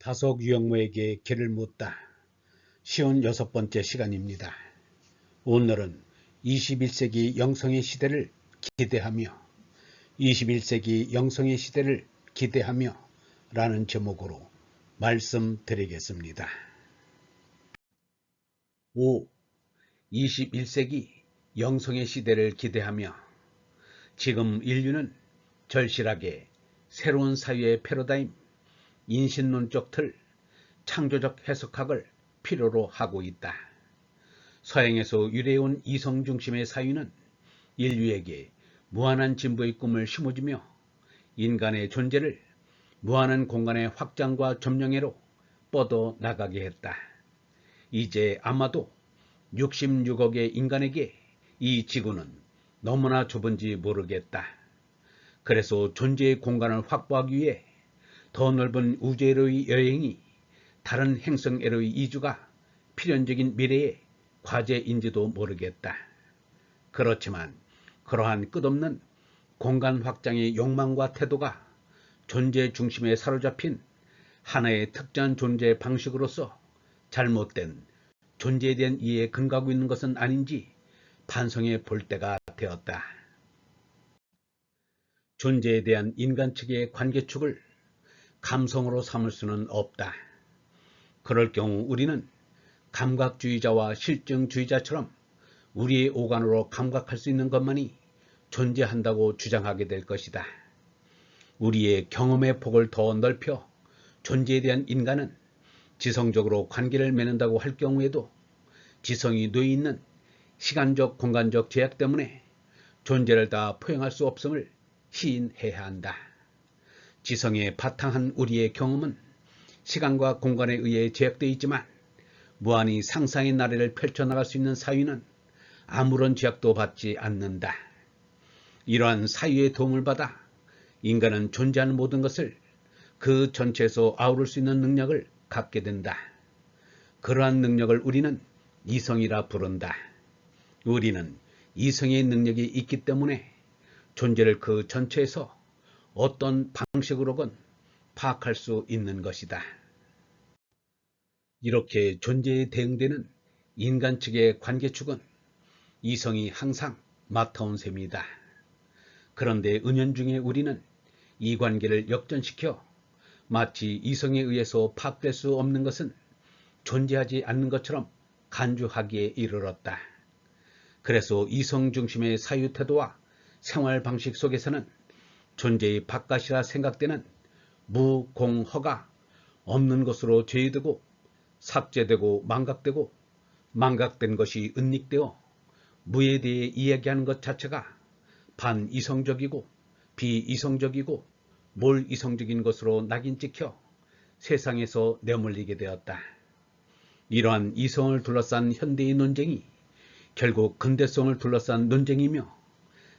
다속 유영모에게 길을 묻다. 쉬운 여섯 번째 시간입니다. 오늘은 21세기 영성의 시대를 기대하며 21세기 영성의 시대를 기대하며 라는 제목으로 말씀드리겠습니다. 5. 21세기 영성의 시대를 기대하며 지금 인류는 절실하게 새로운 사회의 패러다임, 인신론적 틀, 창조적 해석학을 필요로 하고 있다. 서양에서 유래해온 이성 중심의 사유는 인류에게 무한한 진보의 꿈을 심어주며 인간의 존재를 무한한 공간의 확장과 점령해로 뻗어 나가게 했다. 이제 아마도 66억의 인간에게 이 지구는 너무나 좁은지 모르겠다. 그래서 존재의 공간을 확보하기 위해 더 넓은 우주에로의 여행이 다른 행성에로의 이주가 필연적인 미래의 과제인지도 모르겠다. 그렇지만 그러한 끝없는 공간 확장의 욕망과 태도가 존재 중심에 사로잡힌 하나의 특정한 존재 방식으로서 잘못된 존재에 대한 이해에 근거하고 있는 것은 아닌지 반성해 볼 때가 되었다. 존재에 대한 인간 측의 관계축을 감성으로 삼을 수는 없다. 그럴 경우 우리는 감각주의자와 실증주의자처럼 우리의 오간으로 감각할 수 있는 것만이 존재한다고 주장하게 될 것이다. 우리의 경험의 폭을 더 넓혀 존재에 대한 인간은 지성적으로 관계를 맺는다고 할 경우에도 지성이 놓여 있는 시간적 공간적 제약 때문에 존재를 다 포용할 수 없음을 시인해야 한다. 지성에 바탕한 우리의 경험은 시간과 공간에 의해 제약되어 있지만 무한히 상상의 나래를 펼쳐나갈 수 있는 사유는 아무런 제약도 받지 않는다. 이러한 사유의 도움을 받아 인간은 존재하는 모든 것을 그 전체에서 아우를 수 있는 능력을 갖게 된다. 그러한 능력을 우리는 이성이라 부른다. 우리는 이성의 능력이 있기 때문에 존재를 그 전체에서 어떤 방식으로건 파악할 수 있는 것이다. 이렇게 존재에 대응되는 인간 측의 관계축은 이성이 항상 맡아온 셈이다. 그런데 은연중에 우리는 이 관계를 역전시켜 마치 이성에 의해서 파악될 수 없는 것은 존재하지 않는 것처럼 간주하기에 이르렀다. 그래서 이성 중심의 사유 태도와 생활 방식 속에서는 존재의 바깥이라 생각되는 무공허가 없는 것으로 제외되고 삭제되고 망각되고 망각된 것이 은닉되어 무에 대해 이야기하는 것 자체가 반이성적이고 비이성적이고 몰이성적인 것으로 낙인 찍혀 세상에서 내몰리게 되었다. 이러한 이성을 둘러싼 현대의 논쟁이 결국 근대성을 둘러싼 논쟁이며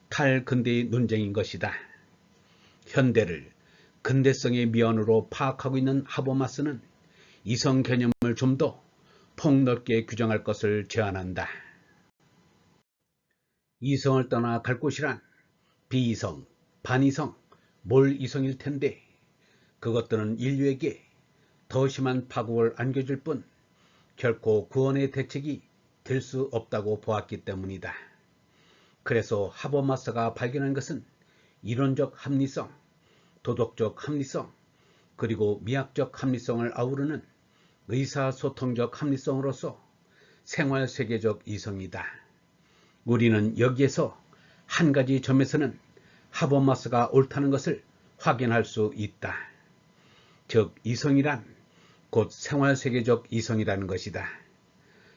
탈근대의 논쟁인 것이다. 현대를 근대성의 미연으로 파악하고 있는 하버마스는 이성 개념을 좀 더 폭넓게 규정할 것을 제안한다. 이성을 떠나 갈 곳이란 비이성, 반이성, 몰이성일 텐데 그것들은 인류에게 더 심한 파국을 안겨줄 뿐 결코 구원의 대책이 될 수 없다고 보았기 때문이다. 그래서 하버마스가 발견한 것은 이론적 합리성, 도덕적 합리성, 그리고 미학적 합리성을 아우르는 의사소통적 합리성으로서 생활세계적 이성이다. 우리는 여기에서 한 가지 점에서는 하버마스가 옳다는 것을 확인할 수 있다. 즉 이성이란 곧 생활세계적 이성이라는 것이다.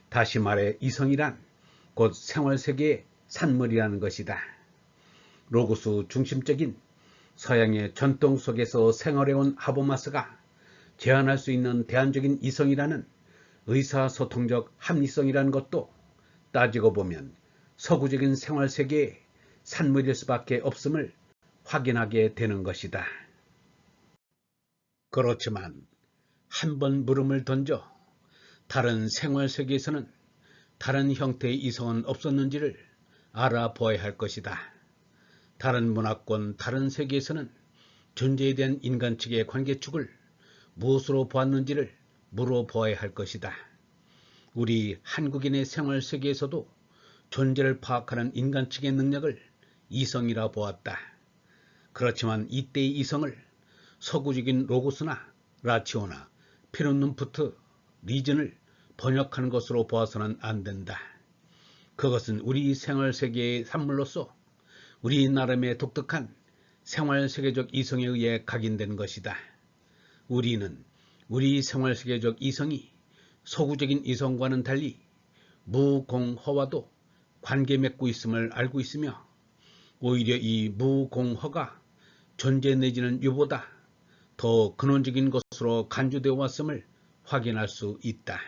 다시 말해 이성이란 곧 생활세계의 산물이라는 것이다. 로고스 중심적인 서양의 전통 속에서 생활해온 하버마스가 제안할 수 있는 대안적인 이성이라는 의사소통적 합리성이라는 것도 따지고 보면 서구적인 생활세계의 산물일 수밖에 없음을 확인하게 되는 것이다. 그렇지만 한 번 물음을 던져 다른 생활세계에서는 다른 형태의 이성은 없었는지를 알아보아야 할 것이다. 다른 문화권, 다른 세계에서는 존재에 대한 인간 측의 관계축을 무엇으로 보았는지를 물어보아야 할 것이다. 우리 한국인의 생활 세계에서도 존재를 파악하는 인간 측의 능력을 이성이라 보았다. 그렇지만 이때의 이성을 서구적인 로고스나 라치오나 피론눈푸트 리즌을 번역하는 것으로 보아서는 안 된다. 그것은 우리 생활 세계의 산물로서 우리 나름의 독특한 생활 세계적 이성에 의해 각인된 것이다. 우리는 우리 생활 세계적 이성이 서구적인 이성과는 달리 무공허와도 관계 맺고 있음을 알고 있으며 오히려 이 무공허가 존재 내지는 유보다 더 근원적인 것으로 간주되어 왔음을 확인할 수 있다.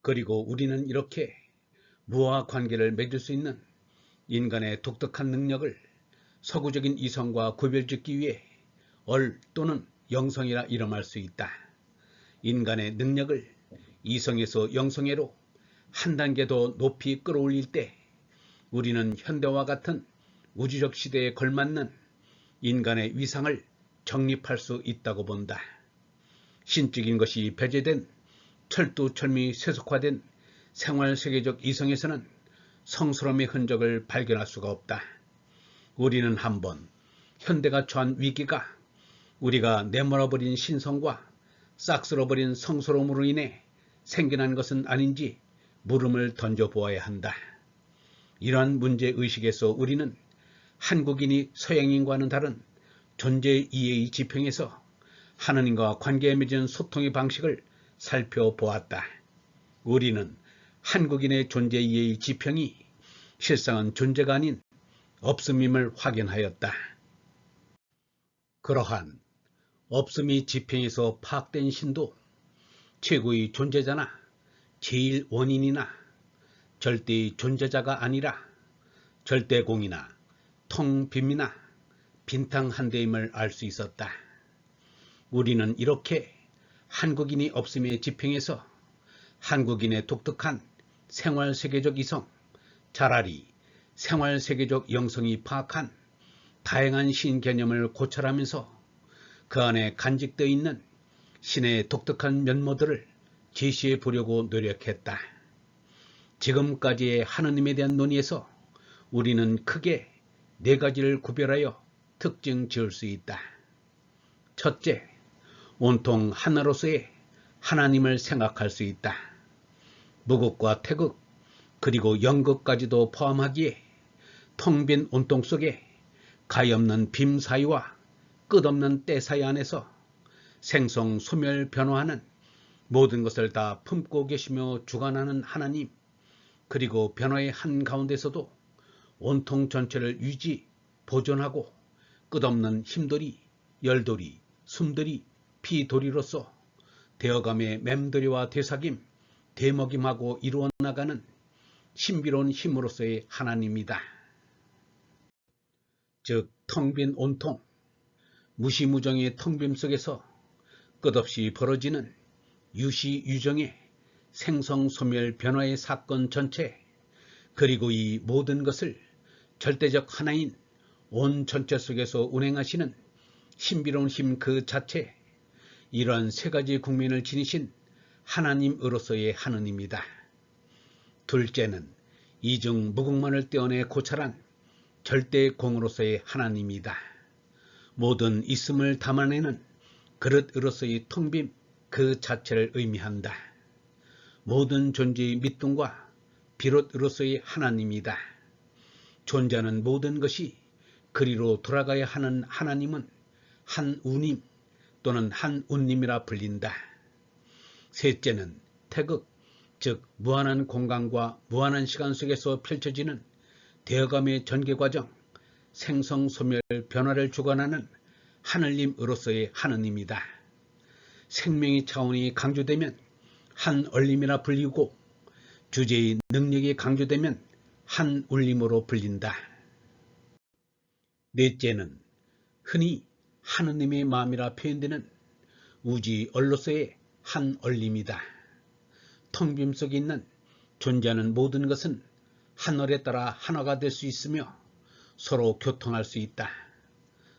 그리고 우리는 이렇게 무와 관계를 맺을 수 있는 인간의 독특한 능력을 서구적인 이성과 구별짓기 위해 얼 또는 영성이라 이름할 수 있다. 인간의 능력을 이성에서 영성애로 한 단계 더 높이 끌어올릴 때 우리는 현대와 같은 우주적 시대에 걸맞는 인간의 위상을 정립할 수 있다고 본다. 신적인 것이 배제된 철두철미 세속화된 생활세계적 이성에서는 성스러움의 흔적을 발견할 수가 없다. 우리는 한번 현대가 처한 위기가 우리가 내몰아버린 신성과 싹쓸어버린 성스러움으로 인해 생겨난 것은 아닌지 물음을 던져보아야 한다. 이러한 문제의식에서 우리는 한국인이 서양인과는 다른 존재 이해의 지평에서 하느님과 관계에 맺은 소통의 방식을 살펴보았다. 우리는 한국인의 존재 이해의 지평이 실상은 존재가 아닌 없음임을 확인하였다. 그러한 없음이 지평에서 파악된 신도 최고의 존재자나 제일 원인이나 절대의 존재자가 아니라 절대공이나 통빔이나 빈탕 한 대임을 알 수 있었다. 우리는 이렇게 한국인이 없음의 지평에서 한국인의 독특한 생활세계적 이성, 차라리 생활세계적 영성이 파악한 다양한 신 개념을 고찰하면서 그 안에 간직되어 있는 신의 독특한 면모들을 제시해 보려고 노력했다. 지금까지의 하느님에 대한 논의에서 우리는 크게 네 가지를 구별하여 특징 지을 수 있다. 첫째, 온통 하나로서의 하나님을 생각할 수 있다. 무극과 태극, 그리고 영극까지도 포함하기에 텅 빈 온통 속에 가엾는 빔 사이와 끝없는 때 사이 안에서 생성, 소멸, 변화하는 모든 것을 다 품고 계시며 주관하는 하나님, 그리고 변화의 한가운데서도 온통 전체를 유지, 보존하고 끝없는 힘돌이, 열돌이, 숨돌이, 피돌이로서 되어감의 맴돌이와 되삭임, 대먹임하고 이루어 나가는 신비로운 힘으로서의 하나님이다. 즉, 텅 빈 온통, 무시무정의 텅빔 속에서 끝없이 벌어지는 유시유정의 생성소멸 변화의 사건 전체 그리고 이 모든 것을 절대적 하나인 온 전체 속에서 운행하시는 신비로운 힘 그 자체 이러한 세 가지 국민을 지니신 하나님으로서의 하느님이다. 둘째는 이중 무궁만을 떼어내 고찰한 절대 공으로서의 하나님이다. 모든 있음을 담아내는 그릇으로서의 통빔 그 자체를 의미한다. 모든 존재의 밑둥과 비롯으로서의 하나님이다. 존재하는 모든 것이 그리로 돌아가야 하는 하나님은 한 우님 또는 한 운님이라 불린다. 셋째는 태극, 즉 무한한 공간과 무한한 시간 속에서 펼쳐지는 되어감의 전개 과정, 생성, 소멸, 변화를 주관하는 하늘님으로서의 하느님이다. 생명의 차원이 강조되면 한 얼림이라 불리고 주제의 능력이 강조되면 한 울림으로 불린다. 넷째는 흔히 하느님의 마음이라 표현되는 우지 얼로서의 한 얼림이다. 텅 빔 속에 있는 존재하는 모든 것은 하늘에 따라 하나가 될 수 있으며 서로 교통할 수 있다.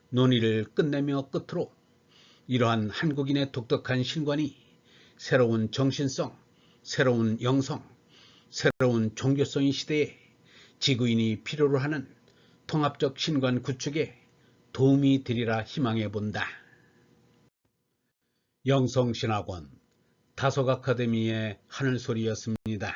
논의를 끝내며 끝으로 이러한 한국인의 독특한 신관이 새로운 정신성, 새로운 영성, 새로운 종교성의 시대에 지구인이 필요로 하는 통합적 신관 구축에 도움이 되리라 희망해 본다. 영성신학원 다속 아카데미의 하늘소리였습니다.